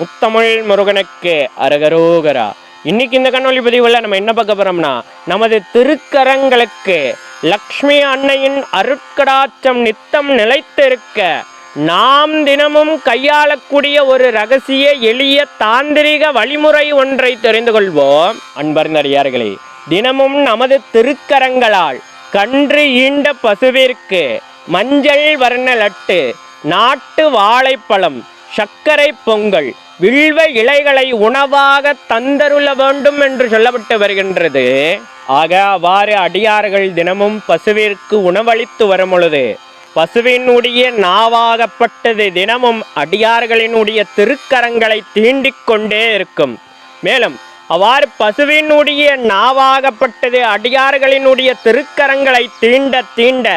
முத்தமிழ் முருகனுக்கு அரகரோகரா. இன்னைக்கு இந்த கண்ணொலி பதிவில் நம்ம என்ன பார்க்க போறோம்னா நமது திருக்கரங்களுக்கு லக்ஷ்மி அன்னையின் அருட்கடாச்சம் நித்தம் நிலைத்திருக்க நாம் தினமும் கையாளக்கூடிய ஒரு ரகசிய எளிய தாந்திரிக வழிமுறை ஒன்றை தெரிந்து கொள்வோம். அன்பர்ந்தடியார்களே தினமும் நமது திருக்கரங்களால் கன்று ஈண்ட பசுவிற்கு மஞ்சள் வர்ண லட்டு நாட்டு வாழைப்பழம் சர்க்கரை பொங்கல் வில்வ இலைகளை உணவாக தந்தருள வேண்டும் என்று சொல்லப்பட்டு வருகின்றது. ஆக அவ்வாறு அடியார்கள் தினமும் பசுவிற்கு உணவளித்து வரும் பொழுது பசுவினுடைய நாவாகப்பட்டது தினமும் அடியார்களினுடைய திருக்கரங்களை தீண்டிக் கொண்டே இருக்கும். மேலும் அவ்வாறு பசுவினுடைய நாவாகப்பட்டது அடியார்களினுடைய திருக்கரங்களை தீண்ட தீண்ட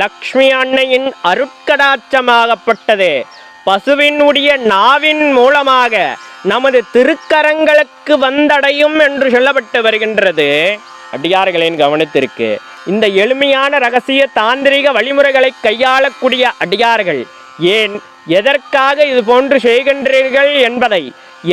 லக்ஷ்மி அன்னையின் அருட்கடாச்சமாகப்பட்டது பசுவினுடைய நாவின் மூலமாக நமது திருக்கரங்களுக்கு வந்தடையும் என்று சொல்லப்பட்டு வருகின்றது. அடியார்களின் கவனத்திற்கு இந்த எளிமையான ரகசிய தாந்திரிக வழிமுறைகளை கையாளக்கூடிய அடியார்கள் ஏன் எதற்காக இது போன்று செய்கின்றீர்கள் என்பதை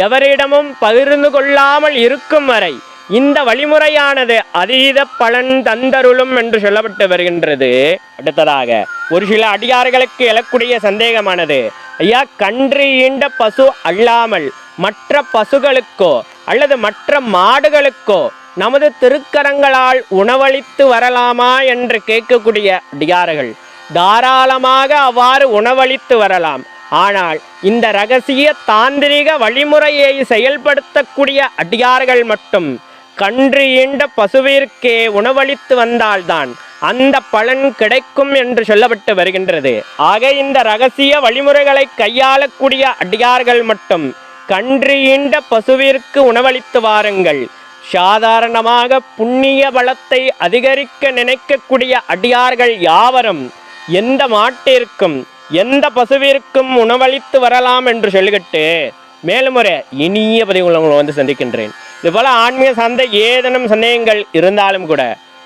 எவரிடமும் பகிர்ந்து கொள்ளாமல் இருக்கும் வரை இந்த வழிமுறையானது அதீத பலன் தந்தருளும் என்று சொல்லப்பட்டு வருகின்றது. அடுத்ததாக ஒரு சில அடியார்களுக்கு எழக்கூடிய சந்தேகமானது ஐயா கன்று ஈண்ட பசு அல்லாமல் மற்ற பசுகளுக்கோ அல்லது மற்ற மாடுகளுக்கோ நமது திருக்கரங்களால் உணவளித்து வரலாமா என்று கேட்கக்கூடிய அடியார்கள் தாராளமாக அவ்வாறு உணவளித்து வரலாம். ஆனால் இந்த ரகசிய தாந்திரிக வழிமுறையை செயல்படுத்தக்கூடிய அடியார்கள் மட்டும் கன்று ஈண்ட பசுவிற்கே உணவளித்து வந்தால்தான் அந்த பலன் கிடைக்கும் என்று சொல்லப்பட்டு வருகின்றது. ஆக இந்த ரகசிய வழிமுறைகளை கையாளக்கூடிய அடியார்கள் மட்டும் கன்று ஈண்ட பசுவிற்கு உணவளித்து வாருங்கள். சாதாரணமாக புண்ணிய பலத்தை அதிகரிக்க நினைக்கக்கூடிய அடியார்கள் யாவரும் எந்த மாட்டிற்கும் எந்த பசுவிற்கும் உணவளித்து வரலாம் என்று சொல்லிக்கிட்டு மேலும் ஒரு இனிய பதிவு உங்களை வந்து சந்திக்கின்றேன். இதுபோல் ஆன்மீக சார்ந்த ஏதேனும் சந்தேகங்கள் இருந்தாலும் கூட